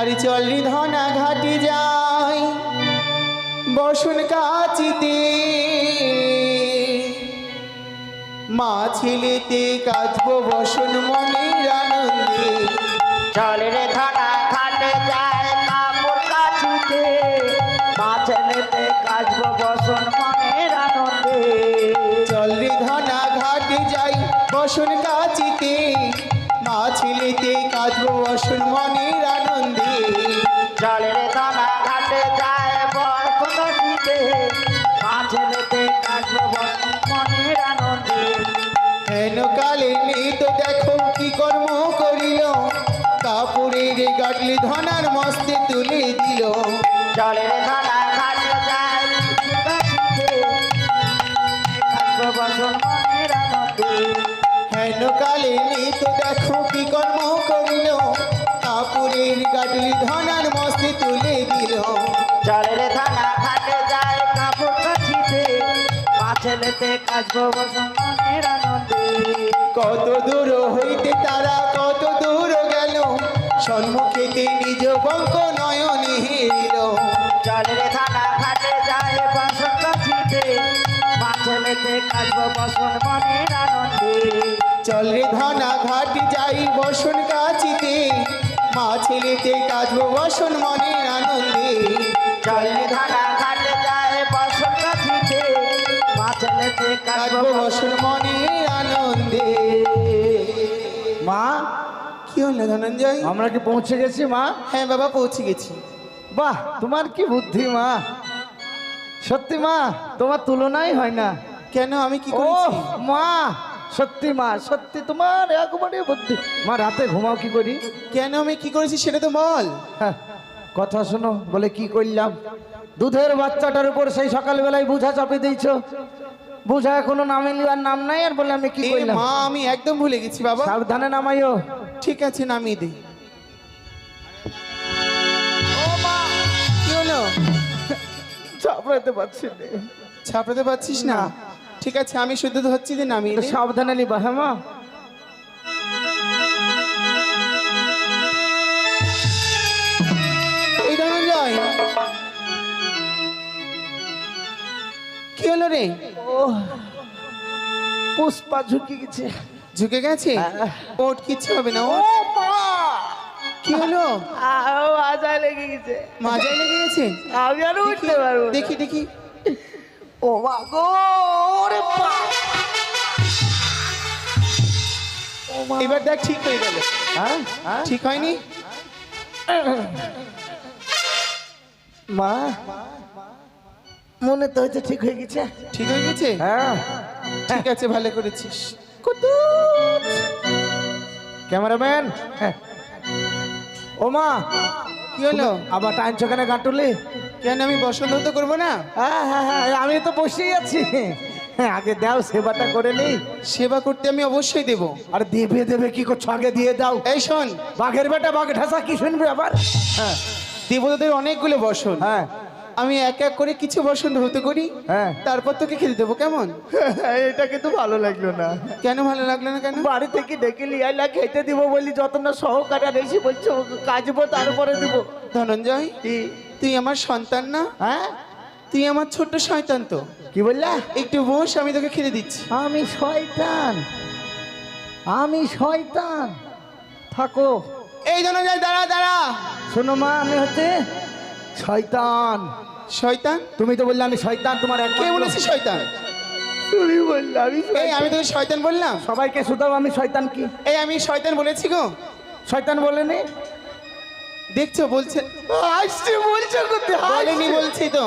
আরে চললি ধনা ঘাটি যাই। বসুন কাচিতে। মা ছেলেতে কাচবো বসুন মনের আনন্দে। চল রে ধনা ঘাটে যায় কাপড় কাচিতে। মা নিতে কাজব বসন মনের আনন্দে। চললি ধনা ঘাটি যাই বসুন কাচিতে। মা ছেলেতে কাচবো বসুন মনের কালে নেই তো দেখো কি কর্ম করিল। কাপড়ের গাটলি ধনার মস্তে তুলে দিল। চল রে ধনা ঘাটে যায় কাচিতে কাজব বসন মনের আনন্দে হেন কালে নেই তো দেখো কি কর্ম করিল। কাপড়ের গাটলি ধনার মস্তে তুলে দিল। চলে রে থানা ঘাটে যায় কাপড় কাছিতে মাছেলেতে কাজব বসন আনন্দে কত দূর হইতে তারা কত দূর গেল? সম্মুখেতে নিজ বঙ্ক নয়নে থানা ঘাটে যায় বাসন কাছিতে মাছেলেতে কাজব বসন মনের আনন্দে। চল রে ধনা ঘাটি যাই বসন কাচিতে। মা ছেলেতে কাজব বসন মনের আনন্দে। চলে রে থানা আনন্দে। মা কি হলো ধনঞ্জয়? আমরা কি পৌঁছে গেছি মা? হ্যাঁ বাবা পৌঁছে গেছি। বাহ তোমার কি বুদ্ধি মা? সত্যি মা তোমার তুলনাই হয় না। কেন আমি কি ও মা সত্যি মা সত্যি তোমার একবারে বুদ্ধি। মা রাতে ঘুমাও কি করি? কেন আমি কি করেছি সেটা তো বল। হ্যাঁ, কথা শোনো বলে কি করলাম? দুধের বাচ্চাটার উপর সেই সকালবেলায় বুঝা চাপে দিয়েছ। বুঝা এখনও নামে লিবার নাম নাই আর বলে আমি কি করলাম মা আমি একদম ভুলে গেছি বাবা। সাবধানে নামাইও। ঠিক আছে নামিয়ে দে কি হলো? চাপড়াতে পারছি না। ছাপড়াতে পারছিস না? ঠিক আছে আমি শুধু ধরছি যে নামিয়ে সাবধানে লিবা হ্যাঁ মা? কি হলো রে? পুষ্পা ঝুঁকে গেছে। ঝুঁকে গেছে? হ্যাঁ। ওট কিচ্ছু হবে না ও কি হলো? লেগে গেছে। লেগে গেছে? আমি আর উঠতে পারব দেখি দেখি। ও মা গো ওরে এবার দেখ ঠিক হয়ে গেল। হ্যাঁ? হ্যাঁ? ঠিক হয়নি? মা? মনে তো হয়েছে ঠিক হয়ে গেছে। ঠিক হয়ে গেছে? হ্যাঁ। ঠিক আছে ভালো করেছিস। ক্যামেরাম্যান? হ্যাঁ। ও মা কি হলো? আবার টাইম সেখানে গাঁটুলি? কেন আমি বসন্ত তো করব না? হ্যাঁ হ্যাঁ হ্যাঁ আমি তো বসেই আছি। হ্যাঁ আগে দাও সেবাটা করে নেই সেবা করতে আমি অবশ্যই দেব। আর দেবে দেবে কি করছ? আগে দিয়ে দাও। এই শোন। বাঘের বেটা বাঘ ঢাসা কি শুনবে আবার? হ্যাঁ দেবতাদের অনেকগুলো বসন। হ্যাঁ। আমি এক এক করে কিছু বসন ধরতে করি হ্যাঁ। তারপর তোকে খেতে দেবো কেমন? এটা কিন্তু ভালো লাগল না। কেন ভালো লাগল না কেন? বাড়ি থেকে ডেকে লিয়াইলা খেতে দিব বলি যত না সহকারে এসে বলছো কাজবো তারপরে দিব। ধনঞ্জয় তুই আমার সন্তান না? হ্যাঁ? তুই আমার ছোট্ট শয়তান তো। কি বললা? একটু বস আমি তোকে খেতে দিচ্ছি। আমি শয়তান। আমি শয়তান। থাকো। এই ধনঞ্জয় দাঁড়া দাঁড়া। শোনো মা আমি হচ্ছে শয়তান। শয়তান? তুমি তো বললে আমি শয়তান তোমার এক কে বলেছে শয়তান? তুমি বললে আমি এই আমি তোকে শয়তান বললাম। সবাইকে শুধাও আমি শয়তান কি? এই আমি শয়তান বলেছি গো। শয়তান বলেনি? দেখছ বলছে। আসছে বলছে কোথায়? বলেনি বলছি তো।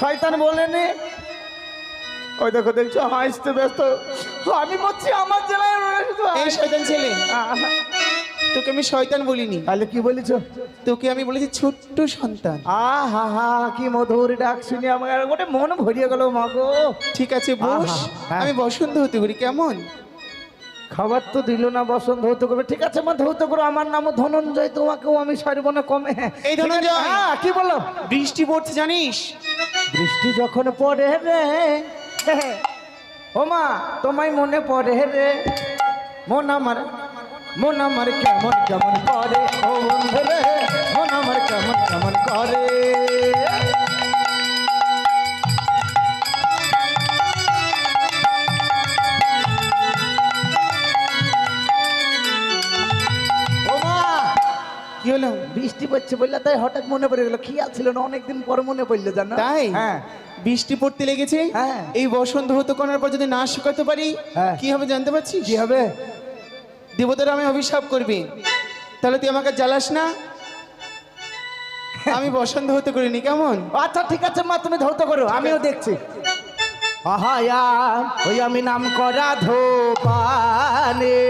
শয়তান বলেনি? ওই দেখো দেখছ হাসতে ব্যস্ত। আমি বলছি আমার জেলায় এই শয়তান ছেলে। আহা, তোকে আমি শয়তান বলিনি। তাহলে কি বলেছ? তোকে আমি বলেছি ছোট্ট সন্তান। আহা হা কি মধুর ডাক শুনে আমার গোটে মন ভরিয়ে গেল মা গো। ঠিক আছে বস। হ্যাঁ। আমি বসন্ত হতে করি কেমন? খাবার তো দিল না বসন্ত ধৌত করবে ঠিক আছে মা ধৌত করো আমার নামও ধনঞ্জয় তোমাকেও আমি সারব না কমে। এই ধনঞ্জয়। হ্যাঁ কি বলো? বৃষ্টি পড়ছে জানিস? বৃষ্টি যখন পড়ে রে ও মা তোমায় মনে পড়ে রে। মন আমার মন আমার কেমন কেমন করে? ও বন্ধু রে মন আমার কেমন কেমন করে? হলো? বৃষ্টি পড়ছে বললে তাই হঠাৎ মনে পড়ে গেল খেয়াল ছিল না অনেকদিন পর মনে পড়ল জানো তাই? হ্যাঁ। বৃষ্টি পড়তে লেগেছে? হ্যাঁ। এই বসন্ত হতকণার পর যদি না শুকাতে পারি হ্যাঁ। কি হবে জানতে পারছি কি হবে? দেবতারা আমি অভিশাপ করবি। তাহলে তুই আমাকে জ্বালাস না? আমি বসন্ত হতে করিনি কেমন? আচ্ছা ঠিক আছে মা তুমি ধৌত করো আমিও দেখছি। আহায়া ওই আমি নাম করা ধোপানে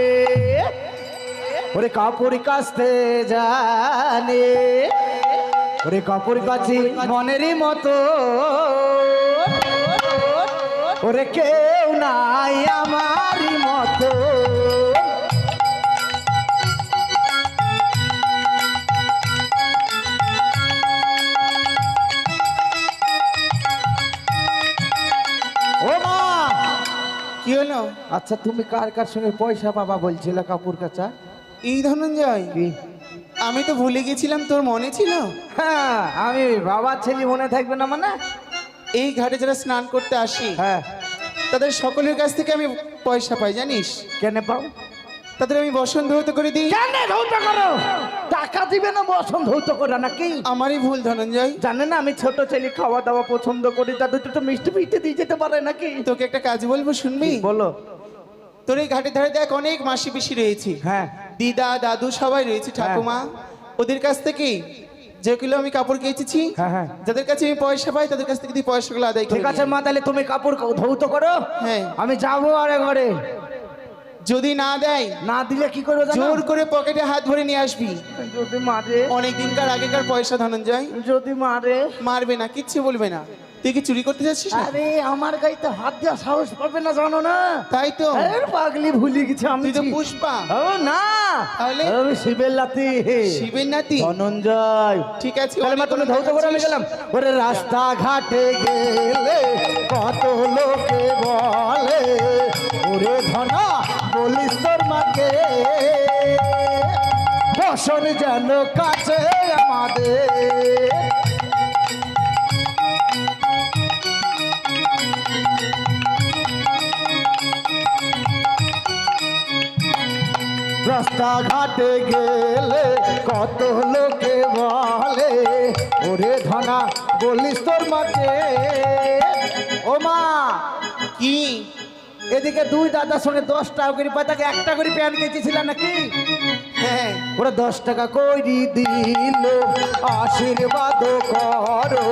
ওরে কাপড় কাস্তে জানে ওরে কাপড় কাছি মনেরই মতো ওরে কেউ নাই আমারই আচ্ছা তুমি কার কার সঙ্গে পয়সা পাবা বলছিলে কাপড় কাচা এই ধনঞ্জয় কি? আমি তো ভুলে গেছিলাম তোর মনে ছিল? হ্যাঁ আমি বাবার ছেলে মনে থাকবে না মানে? এই ঘাটে যারা স্নান করতে আসি হ্যাঁ। তাদের সকলের কাছ থেকে আমি পয়সা পাই জানিস? কেন পাও? তাদের আমি বসন্ত হতে করে দিই। কেন ধৌত করো। টাকা দিবে না বসন ধৌত করে নাকি? আমারই ভুল ধনঞ্জয়। জানে না আমি ছোট ছেলে খাওয়া দাওয়া পছন্দ করি তাদের দুটো মিষ্টি ফিষ্টি দিয়ে যেতে পারে নাকি? তোকে একটা কাজ বলব শুনবি? বলো। তোর এই ঘাটে ধারে দেখ অনেক মাসি পিসি রয়েছে। হ্যাঁ। দিদা দাদু সবাই রয়েছে ঠাকুমা। ওদের কাছ থেকে যেগুলো আমি কাপড় কেচেছি হ্যাঁ, হ্যাঁ। যাদের কাছে আমি পয়সা পাই তাদের কাছ থেকে পয়সাগুলো আদায় ঠিক আছে মা তাহলে তুমি কাপড় ধৌত করো। হ্যাঁ। আমি যাব আরে ঘরে। যদি না দেয় না দিলে কি করব জোর করে পকেটে হাত ভরে নিয়ে আসবি। যদি মারে অনেক দিনকার আগেকার পয়সা ধনঞ্জয়। যদি মারে। মারবে না কিচ্ছু বলবে না। তুই কি চুরি করতে যাচ্ছিস আরে আমার গাইতে হাত দেওয়া সাহস পাবে না জানো না? তাই তো। পাগলি ভুলে গেছি আমি। তো পুষ্পা। ও না। তাহলে? শিবের লাতি শিবের নাতি? ধনঞ্জয়। ঠিক আছে তাহলে মা তুমি ধৌত করে আমি গেলাম। ওরে রাস্তা ঘাটে গেলে বসন যেন কাছে আমাদের। রাস্তা ঘাটে গেলে কত লোকে বলে, ওরে ধনা, বলিস তোর মাকে? ও মা, কি? এদিকে দুই দাদার সঙ্গে দশ টাকা করে পায় তাকে একটা করে প্যান কেচেছিল নাকি? হ্যাঁ ওরা দশ টাকা করি দিল আশীর্বাদ করো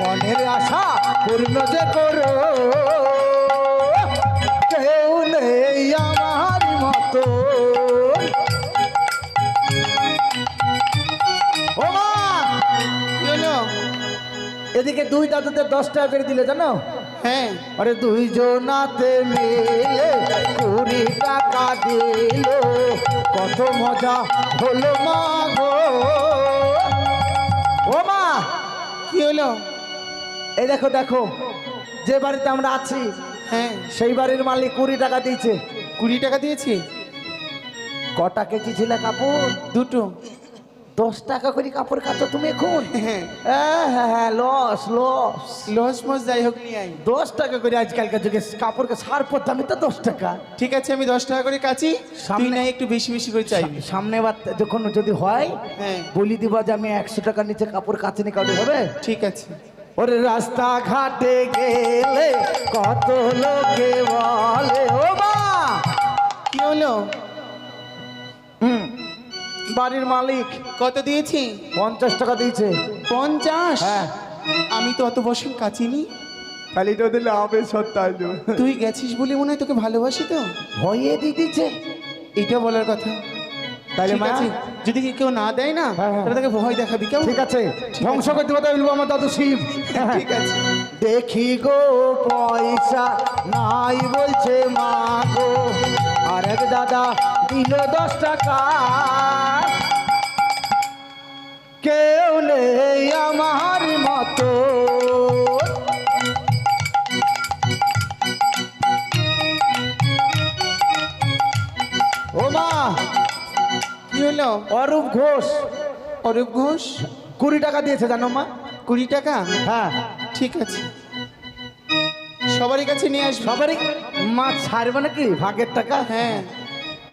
মনের আশা পূর্ণ যে করো। কেউ নেই আমার মতো। এদিকে দুই দাদুদের দশ টাকা করে দিলে জানো? হ্যাঁ। আরে দুইজনাতে মিলে কুড়ি টাকা দিল। কত মজা হলো মা গো। ও মা কি হলো? এই দেখো দেখো যে বাড়িতে আমরা আছি হ্যাঁ। সেই বাড়ির মালিক কুড়ি টাকা দিয়েছে। কুড়ি টাকা দিয়েছি? কটা কেজি ছিল কাপড়? দুটো। দশ টাকা করে কাপড় কাচো তুমি এখন? হ্যাঁ। হ্যাঁ লস লস লস মস যাই হোক নিয়ে আই দশ টাকা করে আজকালকার যুগে কাপড়কে সার দামে তো দশ টাকা। ঠিক আছে আমি দশ টাকা করে কাচি। তুই সামনে- না একটু বেশি বেশি করে চাইবি সামনে বার যখন যদি হয় হ্যাঁ। বলি দিবা যে আমি একশো টাকার নিচে কাপড় কাচিনি কাউকে হবে? ঠিক আছে। ওরে রাস্তা ঘাটে গেলে কত লোকে বলে ও মা! কি হলো? হুম, বাড়ির মালিক। কত দিয়েছি? পঞ্চাশ টাকা দিয়েছে। পঞ্চাশ? হ্যাঁ। আমি তো অত বছর কাচিনি খালি তো দিলে হবে সত্তাই তুই গেছিস বলে মনে হয় তোকে ভালোবাসি তো? ভয়ে দিয়ে দিচ্ছে এটা বলার কথা। তাহলে মা যদি কেউ না দেয় না হ্যাঁ, হ্যাঁ। তাহলে তাকে ভয় দেখাবি কেমন? ঠিক আছে। ধ্বংস করতে কথা বলব আমার দাদু শিব। ঠিক আছে। দেখি গো পয়সা নাই বলছে মা গো। আর এক দাদা দিল দশ টাকা। কেউ নেই আমার মতো। ও মা কি হলো? অরূপ ঘোষ। অরূপ ঘোষ? কুড়ি টাকা দিয়েছে জানো মা? কুড়ি টাকা? হ্যাঁ। ঠিক আছে। সবারই কাছে নিয়ে আসবি। সবারই মা ছাড়বে নাকি? ভাগের টাকা? হ্যাঁ।